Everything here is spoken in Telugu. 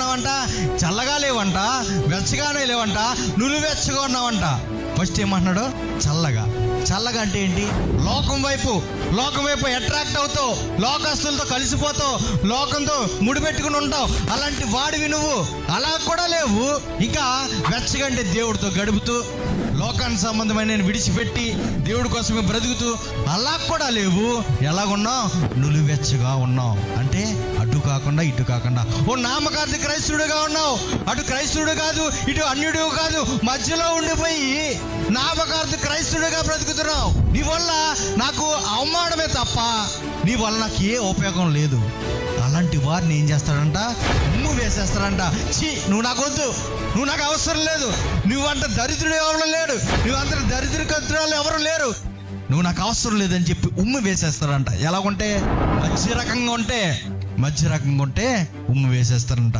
ఉన్నావంట చల్లగా లేవంట వెచ్చగానే లేవంట నులివెచ్చగా ఉన్నావంట. ఫస్ట్ ఏమంటున్నాడు? చల్లగా. చల్లగా అంటే ఏంటి? లోకం వైపు లోకం వైపు అట్రాక్ట్ అవుతావు లోకస్తులతో కలిసిపోతావు లోకంతో ముడిపెట్టుకుని ఉంటావు. అలాంటి వాడివి నువ్వు. అలా కూడా లేవు. ఇంకా వెచ్చగా అంటే దేవుడితో గడుపుతూ లోకానికి సంబంధమైన నేను విడిచిపెట్టి దేవుడి కోసమే బ్రతుకుతూ అలా కూడా లేవు. ఎలాగున్నావు? నులివెచ్చగా ఉన్నావు. అంటే అడ్డు కాకుండా ఇటు కాకుండా. ఓ నామకార్థిక క్రైస్తవుడుగా ఉన్నావు. అటు క్రైస్తవుడు కాదు ఇటు అన్యుడు కాదు మధ్యలో ఉండిపోయి నామకార్థ క్రైస్తవుడిగా బ్రతుకుతున్నావు. నీ వల్ల నాకు అవమానమే తప్ప నీ వల్ల నాకు ఏ ఉపయోగం లేదు. అలాంటి వారిని ఏం చేస్తాడంట? ఉమ్ము వేసేస్తాడంట. చీ నువ్వు నాకు వద్దు. నువ్వు నాకు అవసరం లేదు. నువ్వంత దరిద్రుడు ఎవరు లేడు. నువ్వంత దరిద్ర కత్రాలు ఎవరు లేరు. నువ్వు నాకు అవసరం లేదని చెప్పి ఉమ్ము వేసేస్తారంట ఎలాగుంటే? మధ్య రకంగా ఉంటే. మధ్య రకంగా ఉంటే ఉమ్ము వేసేస్తారంట